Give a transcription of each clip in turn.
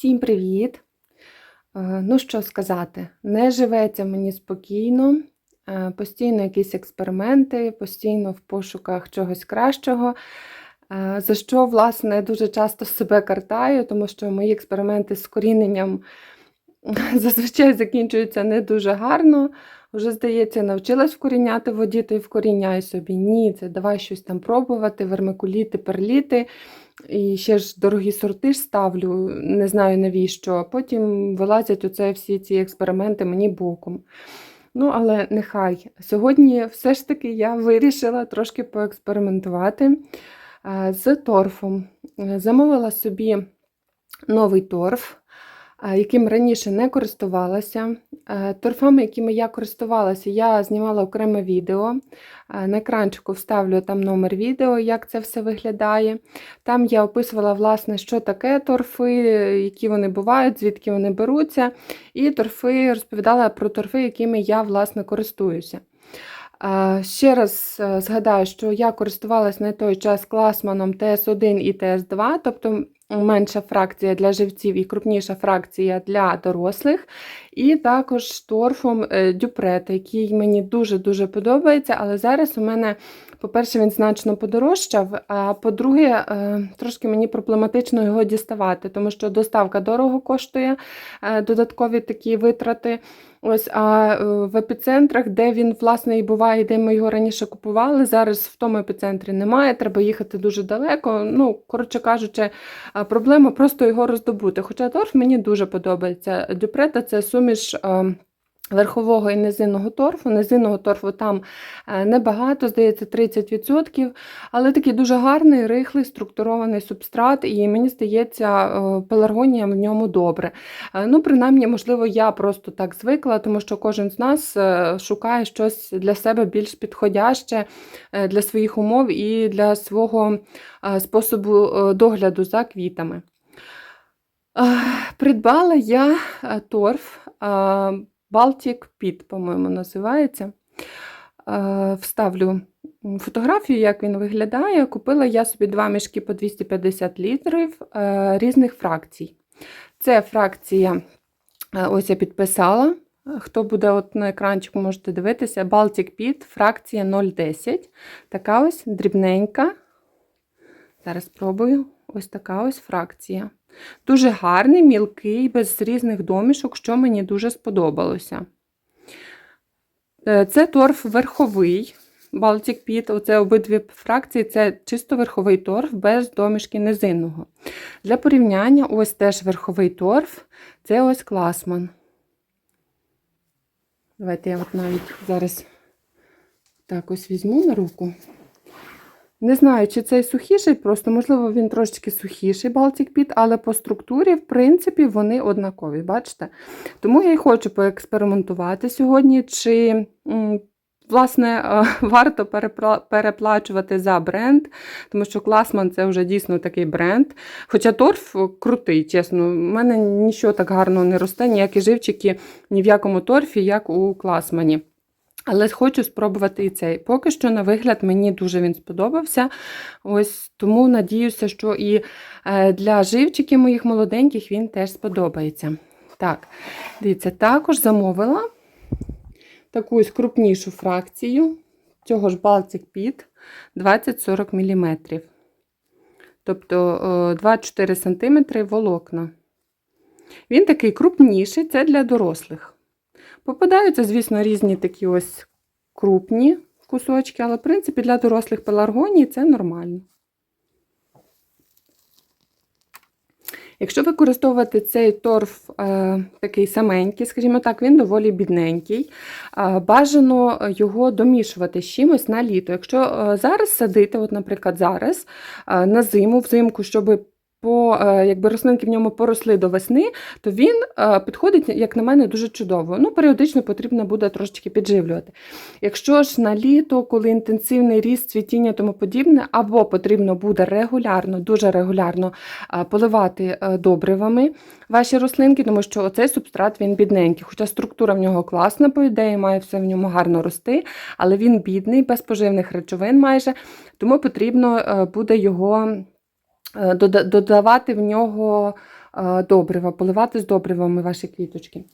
Всім привіт! Е, Ну, що сказати, не живеться мені спокійно, е, постійно якісь експерименти, постійно в пошуках чогось кращого. Е, За що, власне, дуже часто себе картаю, тому що мої експерименти з коріненням зазвичай закінчуються не дуже гарно. Вже, здається, навчилась вкоріняти воді, то й вкоріняй собі. Ні, це давай щось там пробувати, вермикуліти, перліти. І ще ж дорогі сорти ж ставлю, не знаю навіщо. а Потім вилазять оце всі ці експерименти мені боком. Ну, але нехай. Сьогодні все ж таки я вирішила трошки поекспериментувати е, з торфом. Е, Замовила собі новий торф, е, яким раніше не користувалася. Е, Торфами, якими я користувалася, я знімала окреме відео. Е, На екранчику вставлю там номер відео, як це все виглядає. Там я описувала, власне, що таке торфи, які вони бувають, звідки вони беруться. І торфи розповідала про торфи, якими я, власне, користуюся. Ще раз е, згадаю, що я користувалась на той час класманом ТС1 і ТС2, тобто менша фракція для живців і крупніша фракція для дорослих. І також торфом дюпрет, дюпрета, який мені дуже-дуже подобається, але зараз у мене, по-перше, він значно подорожчав, а по-друге, е, трошки мені проблематично його діставати, тому що доставка дорого коштує, е, додаткові такі витрати. Ось, а е, в епіцентрах, де він, власне, і буває, де ми його раніше купували, зараз в тому епіцентрі немає, треба їхати дуже далеко. Ну, коротше кажучи, проблема просто його роздобути. Хоча торф мені дуже подобається. Дюпрета це суміш. Верхового і низинного торфу. Низинного торфу там е, небагато, здається, 30%, але такий дуже гарний, рихлий, структурований субстрат, і мені здається, е, пеларгонія в ньому добре. Е, Ну, принаймні, можливо, я просто так звикла, тому що кожен з нас шукає щось для себе більш підходяще для своїх умов і для свого способу догляду за квітами. Придбала я торф Baltic Pit, по-моєму, називається. Е, Вставлю фотографію, як він виглядає. Купила я собі два мішки по 250 літрів е, різних фракцій. Це фракція, е, ось я підписала. Хто буде от на екранчику, можете дивитися. Baltic Pit, фракція 0,10. Така ось дрібненька. Зараз спробую. Ось така ось фракція. Дуже гарний, мілкий, без різних домішок, що мені дуже сподобалося. Е, Це торф верховий. Baltic Pit, оце обидві фракції, це чисто верховий торф без домішки низинного. Для порівняння, ось теж верховий торф, це ось класман. Давайте я от навіть зараз так ось візьму на руку. Не знаю, чи цей сухіший, просто, можливо, він трошечки сухіший Baltic Pit, але по структурі, в принципі, вони однакові, бачите? Тому я й хочу поекспериментувати сьогодні, чи, власне, е, варто переплачувати за бренд, тому що Класман це вже дійсно такий бренд. Хоча торф крутий, чесно, в мене нічого так гарно не росте, ніякі живчики ні в якому торфі, як у Класмані. Але хочу спробувати і цей. Поки що, на вигляд, мені дуже він сподобався. Ось Тому надіюся, що і е, для живчиків моїх молоденьких він теж сподобається. Так, дивіться, також замовила таку крупнішу фракцію цього ж Pit 20-40 мм. Тобто е, 2-4 см волокна. Він такий крупніший, це для дорослих. Попадаються, звісно, різні такі ось крупні кусочки, але, в принципі, для дорослих пеларгоній це нормально. Якщо використовувати цей торф е, такий саменький, скажімо так, він доволі бідненький, е, бажано його домішувати з чимось на літо. Якщо е, зараз садити, от, наприклад, зараз е, на зиму, взимку, щоб по, е, якби рослинки в ньому поросли до весни, то він е, підходить, як на мене, дуже чудово. Ну, періодично потрібно буде трошечки підживлювати. Якщо ж на літо, коли інтенсивний ріст, цвітіння тому подібне, або потрібно буде регулярно, дуже регулярно е, поливати добривами ваші рослинки, тому що оцей субстрат він бідненький. Хоча структура в нього класна, по ідеї, має все в ньому гарно рости, але він бідний, без поживних речовин майже, тому потрібно буде його. Е, дода- додавати в нього е, добрива, поливати з добривами ваші квіточки.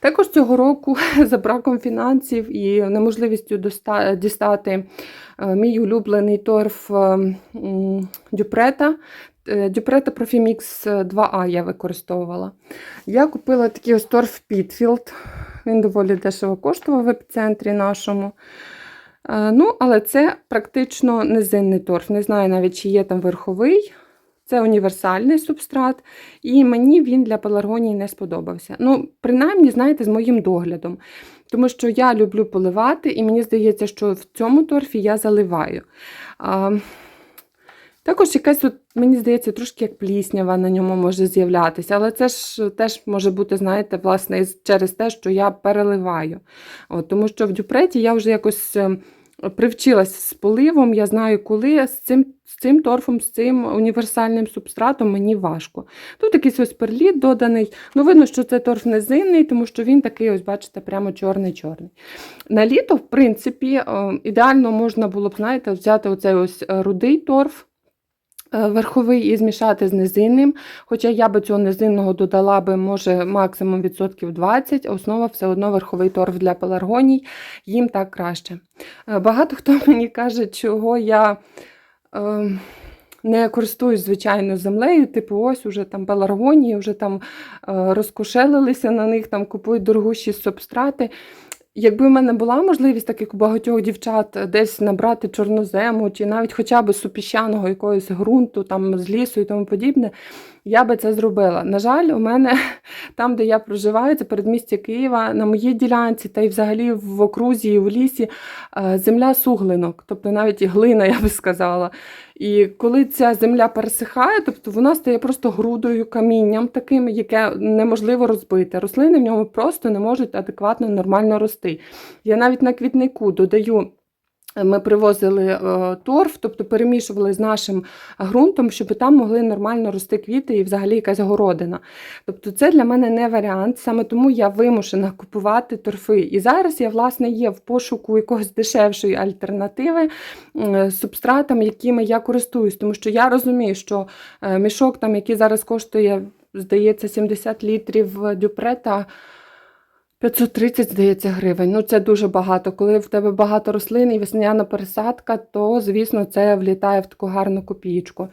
Також цього року за браком фінансів і неможливістю дістати е, мій улюблений торф Дюпрета. Дюпрета Profimix 2А я використовувала. Я купила такий ось торф Pitfield. Він доволі дешево коштував в епіцентрі нашому. Ну, але це практично низинний торф. Не знаю навіть, чи є там верховий. Це універсальний субстрат, і мені він для пеларгонії не сподобався. Ну, принаймні, знаєте, з моїм доглядом. Тому що я люблю поливати, і мені здається, що в цьому торфі я заливаю. А, також якась, от, мені здається, трошки як пліснява на ньому може з'являтися, але це ж теж може бути, знаєте, власне, через те, що я переливаю. От, тому що в дюпреті я вже якось е, привчилась з поливом, я знаю, коли з цим, з цим торфом, з цим універсальним субстратом мені важко. Тут якийсь ось перліт доданий. Ну, видно, що це торф низинний, тому що він такий, ось, бачите, прямо чорний-чорний. На літо, в принципі, е, ідеально можна було б, знаєте, взяти оцей ось е, рудий торф. Е, Верховий і змішати з низинним, хоча я би цього низинного додала би, може, максимум відсотків 20, а основа все одно верховий торф для пеларгоній, їм так краще. Е, Багато хто мені каже, чого я е, не користуюсь звичайно землею, типу, ось уже там пеларгонії, вже там е, розкошелилися на них, там купують дорогущі субстрати. Якби в мене була можливість, так як у багатьох дівчат, десь набрати чорнозему, чи навіть хоча б супіщаного якогось ґрунту, там з лісу і тому подібне, я би це зробила. На жаль, у мене там, де я проживаю, це передмістя Києва, на моїй ділянці та й взагалі в окрузі і в лісі е, земля суглинок, тобто навіть і глина, я би сказала. І коли ця земля пересихає, тобто вона стає просто грудою, камінням таким, яке неможливо розбити. Рослини в ньому просто не можуть адекватно нормально рости. Я навіть на квітнику додаю. Ми привозили е, торф, тобто перемішували з нашим ґрунтом, щоб там могли нормально рости квіти і взагалі якась городина. Тобто це для мене не варіант, саме тому я вимушена купувати торфи. І зараз я, власне, є в пошуку якогось дешевшої альтернативи е, субстратам, якими я користуюсь. Тому що я розумію, що е, мішок, там, який зараз коштує, здається, 70 літрів дюпрета. 530, здається, гривень. Ну, це дуже багато. Коли в тебе багато рослин і весняна пересадка, то, звісно, це влітає в таку гарну копієчку.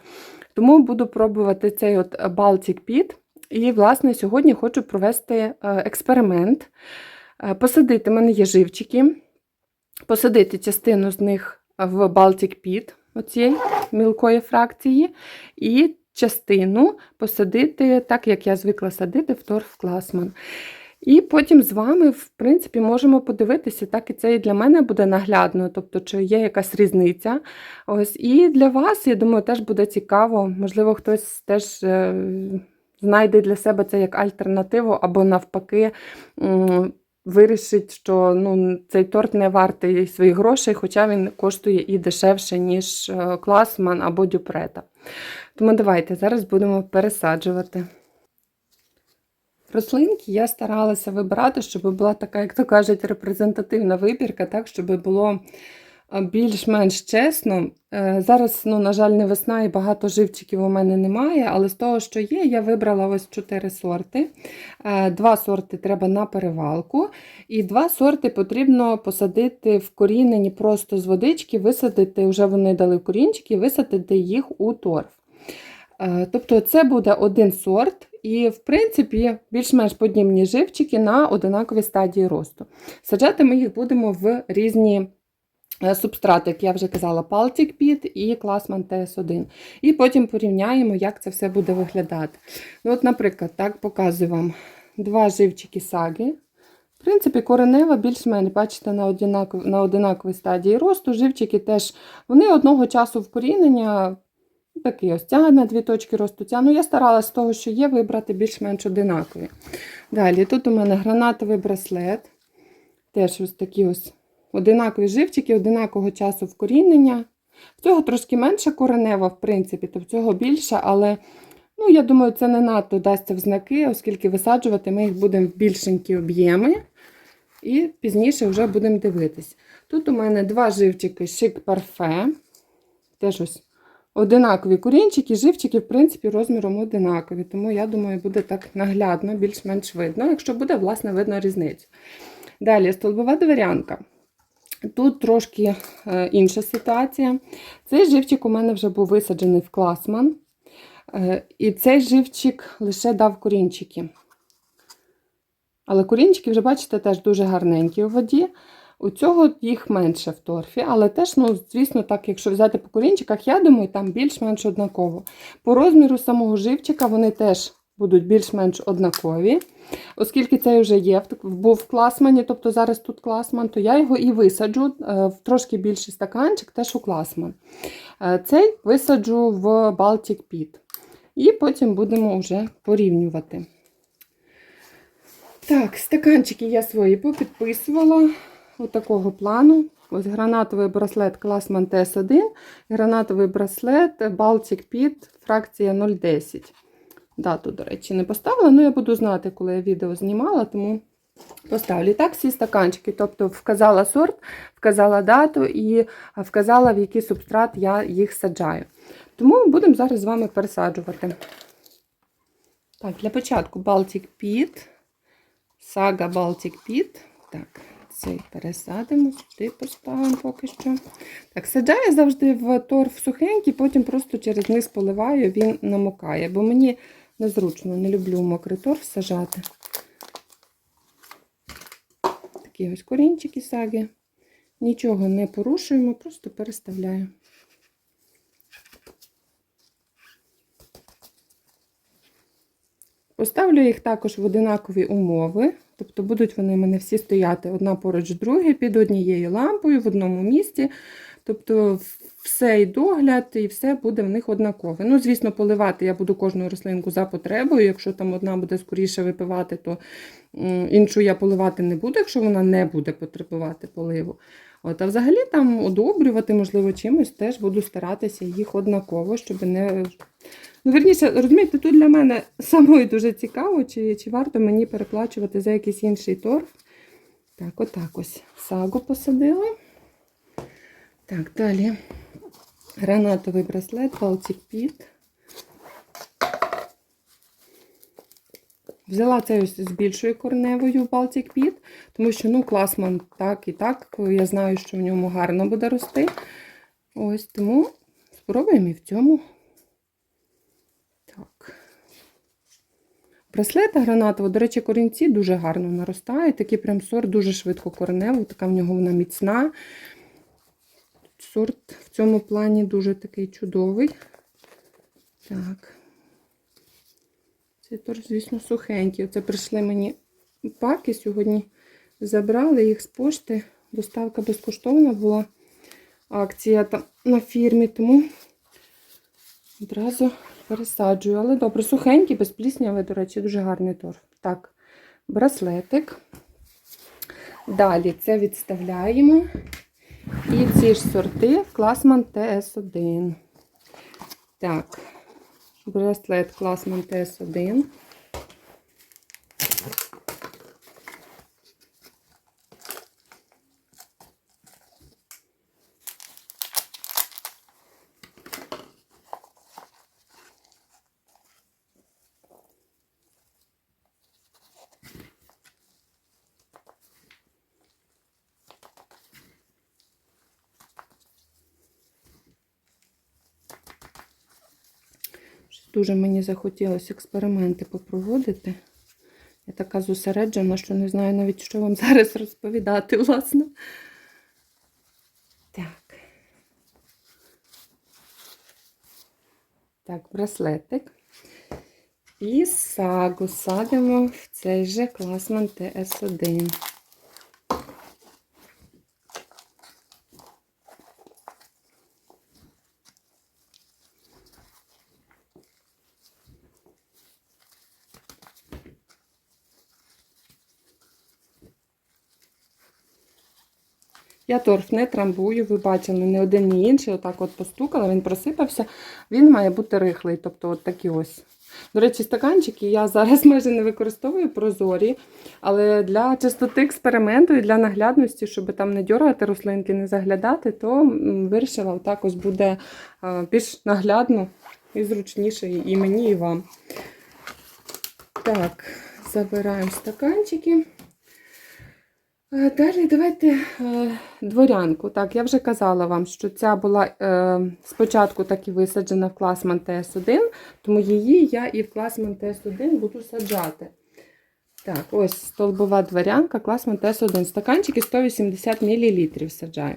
Тому буду пробувати цей от Baltic Pit. І, власне, сьогодні хочу провести е, експеримент. Е, Посадити, мене є живчики, посадити частину з них в Baltic Pit, оцієї мілкої фракції, і частину посадити, так як я звикла садити, в торф Класман. І потім з вами, в принципі, можемо подивитися, так і це і для мене буде наглядно, тобто, чи є якась різниця. Ось, І для вас, я думаю, теж буде цікаво. Можливо, хтось теж е, знайде для себе це як альтернативу, або навпаки. Вирішить, що ну, цей торт не вартий своїх грошей, хоча він коштує і дешевше, ніж е, класман або дюпрета. Тому давайте зараз будемо пересаджувати. Рослинки я старалася вибирати, щоб була така, як то кажуть, репрезентативна вибірка, так, щоб було е, більш-менш чесно. Е, Зараз, ну, на жаль, не весна і багато живчиків у мене немає, але з того, що є, я вибрала ось чотири сорти. Е, Два сорти треба на перевалку, і два сорти потрібно посадити в корінені просто з водички, висадити, вже вони дали корінчики, висадити їх у торф. Тобто це буде один сорт, і, в принципі, більш-менш подібні живчики на одинаковій стадії росту. Саджати ми їх будемо в різні е, субстрати, як я вже казала, Baltic Pit і Classman TS1. І потім порівняємо, як це все буде виглядати. Ну, от, Наприклад, так показую вам два живчики саги. В принципі, коренева більш-менш, бачите, на одинаковій, на одинаковій стадії росту. Живчики теж вони одного часу вкорінення Такий ось на дві точки росту ця. Ну, я старалась з того, що є, вибрати більш-менш одинакові. Далі, тут у мене гранатовий браслет. Теж ось такі ось одинакові живчики, одинакового часу вкорінення. В цього трошки менше коренева, в принципі, то в цього більше, але ну, я думаю, це не надто дасться в знаки, оскільки висаджувати ми їх будемо в більшенькі об'єми. І пізніше вже будемо дивитись. Тут у мене два живчики шик парфе. Теж ось одинакові корінчики, живчики, в принципі, розміром одинакові. Тому я думаю, буде так наглядно, більш-менш видно, якщо буде, власне, видно різницю. Далі, столбова дверянка. Тут трошки е, інша ситуація. Цей живчик у мене вже був висаджений в класман. Е, і цей живчик лише дав корінчики. Але корінчики, вже бачите, теж дуже гарненькі у воді. У цього їх менше в торфі, але теж, ну, звісно, так, якщо взяти по корінчиках, я думаю, там більш-менш однаково. По розміру самого живчика вони теж будуть більш-менш однакові. Оскільки цей вже є, був в класмані, тобто зараз тут класман, то я його і висаджу е, в трошки більший стаканчик, теж у класман. Е, Цей висаджу в Baltic Pit. І потім будемо вже порівнювати. Так, стаканчики я свої попідписувала. Отакого плану. Ось гранатовий браслет Classman TS1, гранатовий браслет Baltic Pit, фракція 010. Дату, до речі, не поставила, але я буду знати, коли я відео знімала, тому поставлю. Так, всі стаканчики. Тобто вказала сорт, вказала дату і вказала, в який субстрат я їх саджаю. Тому будемо зараз з вами пересаджувати. Так, для початку Baltic Pit. Сага Baltic Pit. Так, цей пересадимо, сюди поставимо поки що. Так, саджаю завжди в торф сухенький, потім просто через низ поливаю, він намокає, бо мені незручно, не люблю мокрий торф сажати. Такі ось корінчики саги. Нічого не порушуємо, просто переставляю. Поставлю їх також в одинакові умови, тобто будуть вони в мене всі стояти одна поруч другої під однією лампою в одному місці. Тобто все і догляд, і все буде в них однакове. Ну, звісно, поливати я буду кожну рослинку за потребою. Якщо там одна буде скоріше випивати, то іншу я поливати не буду, якщо вона не буде потребувати поливу. От, а взагалі там одобрювати, можливо, чимось теж буду старатися їх однаково, щоб не. Ну, верніше, розумієте, тут для мене самої дуже цікаво, чи, чи варто мені переплачувати за якийсь інший торф. Так, отак ось сагу посадила. Так, далі гранатовий браслет, Baltic Pit. Взяла цей ось з більшою корневою Baltic Pit, тому що, ну, класман так і так. Я знаю, що в ньому гарно буде рости. Ось тому спробуємо і в цьому. Так. Браслета гранатова, до речі, корінці дуже гарно наростають. Такий прям сорт дуже швидко кореневий, така в нього вона міцна. Сорт в цьому плані дуже такий чудовий. Так. Цей торт, звісно, сухенький. Оце прийшли мені паки сьогодні. Забрали їх з пошти. Доставка безкоштовна була акція там на фірмі, тому одразу пересаджую. Але добре, сухенький, без плісняви, до речі, дуже гарний торф. Так, браслетик. Далі це відставляємо. І ці ж сорти Класман ТС1. Так, браслет Класман ТС1. Дуже мені захотілося експерименти попроводити. Я така зосереджена, що не знаю навіть, що вам зараз розповідати, власне. Так. Так, браслетик. І сагу садимо в цей же класман ТС1. Я торф не трамбую, ви бачили, не один, ні інший. Отак от постукала, він просипався. Він має бути рихлий. Тобто, от такі ось. До речі, стаканчики я зараз майже не використовую прозорі, але для чистоти експерименту і для наглядності, щоб там не дергати рослинки, не заглядати, то вирішила, отак ось буде е, більш наглядно і зручніше і мені, і вам. Так, забираємо стаканчики. Е, Далі давайте е, дворянку. Так, я вже казала вам, що ця була е, спочатку так і висаджена в класман ТС1, тому її я і в класман ТС1 буду саджати. Так, ось столбова дворянка, класман ТС1. Стаканчики 180 мл саджаю.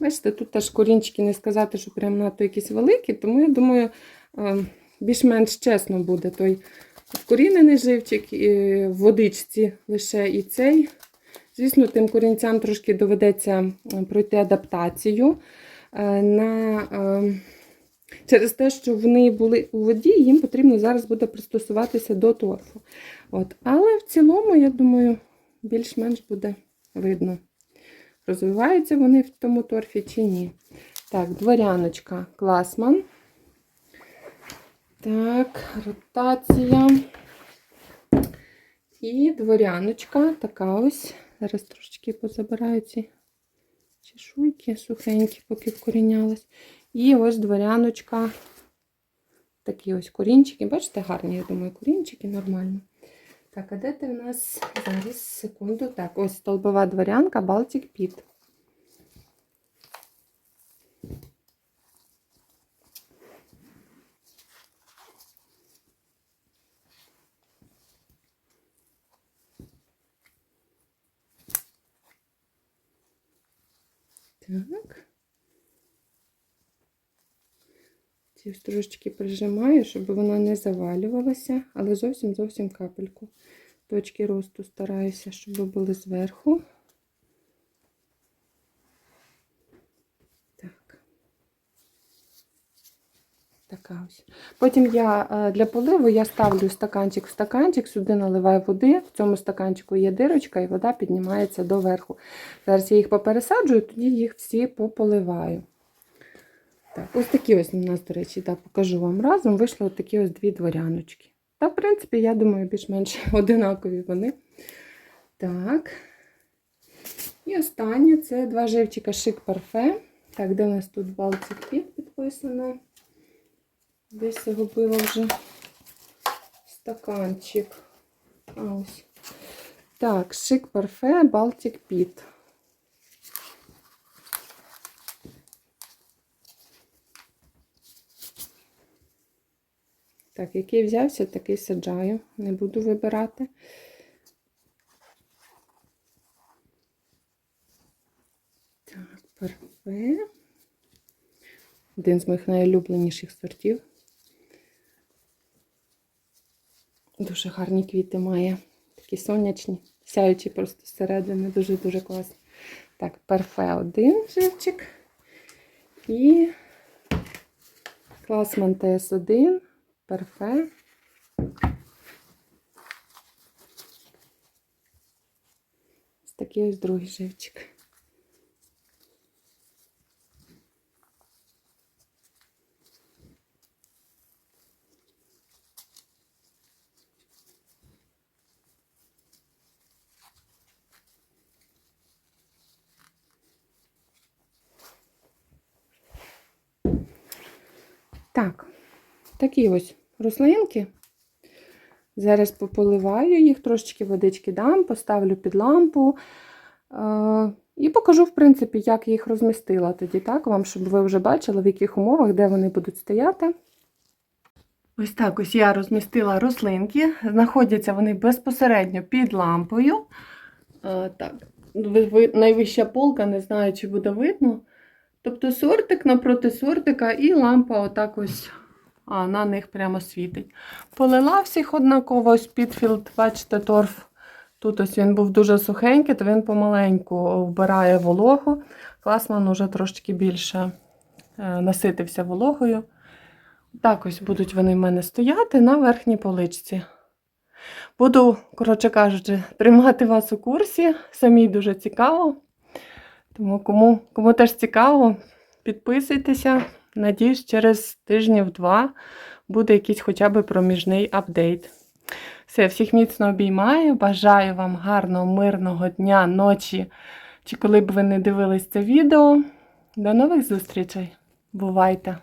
Бачите, тут теж корінчики не сказати, що прям надто якісь великі, тому я думаю, е, більш-менш чесно буде той вкорінений живчик і в водичці лише і цей. Звісно, тим корінцям трошки доведеться пройти адаптацію. Е, На, е, через те, що вони були у воді, їм потрібно зараз буде пристосуватися до торфу. От. Але в цілому, я думаю, більш-менш буде видно, розвиваються вони в тому торфі чи ні. Так, дворяночка класман. Так, ротація. І дворяночка така ось. Зараз трошечки позабираю ці чешуйки сухенькі, поки вкорінялась. І ось дворяночка. Такі ось корінчики. Бачите, гарні, я думаю, корінчики нормально. Так, а де ти в нас зараз секунду? Так, ось столбова дворянка Baltic Pit. Так. Ці трошечки прижимаю, щоб вона не завалювалася, але зовсім зовсім капельку. Точки росту стараюся, щоб були зверху. Така ось. Потім я е, для поливу я ставлю стаканчик в стаканчик, сюди наливаю води. В цьому стаканчику є дирочка, і вода піднімається доверху. Зараз я їх попересаджую, тоді їх всі пополиваю. Так, ось такі ось у нас, до речі, так, покажу вам разом. Вийшли от такі ось дві дворяночки. Та, в принципі, я думаю, більш-менш одинакові вони. Так. І останнє це два живчика шик парфе. Так, де у нас тут Baltic Pit підписано? Десь загубила вже стаканчик. А ось. Так, шик парфе Baltic Pit. Так, який взявся, такий саджаю. Не буду вибирати. Так, парфе. Один з моїх найулюбленіших сортів. Дуже гарні квіти має. Такі сонячні, сяючі просто зсередини. Дуже-дуже класні. Так, парфе один живчик. І класман ТС1. Парфе. Ось такий ось другий живчик. Так, такі ось рослинки. Зараз пополиваю їх, трошечки водички дам, поставлю під лампу. Е, і покажу, в принципі, як я їх розмістила тоді, так, вам, щоб ви вже бачили, в яких умовах, де вони будуть стояти. Ось так ось я розмістила рослинки. Знаходяться вони безпосередньо під лампою. Е, так, ви- ви- найвища полка, не знаю, чи буде видно. Тобто сортик напроти сортика і лампа отак ось а, на них прямо світить. Полила всіх однаково, ось підфілд, бачите, торф. Тут ось він був дуже сухенький, то він помаленьку вбирає вологу. Класман уже трошки більше е, наситився вологою. Так ось будуть вони в мене стояти на верхній поличці. Буду, коротше кажучи, тримати вас у курсі. Самій дуже цікаво. Тому кому, кому теж цікаво, Підписуйтеся. Надіюсь, через тижнів два буде якийсь хоча б проміжний апдейт. Все, всіх міцно обіймаю. Бажаю вам гарного, мирного дня, ночі, чи коли б ви не дивились це відео. До нових зустрічей. Бувайте!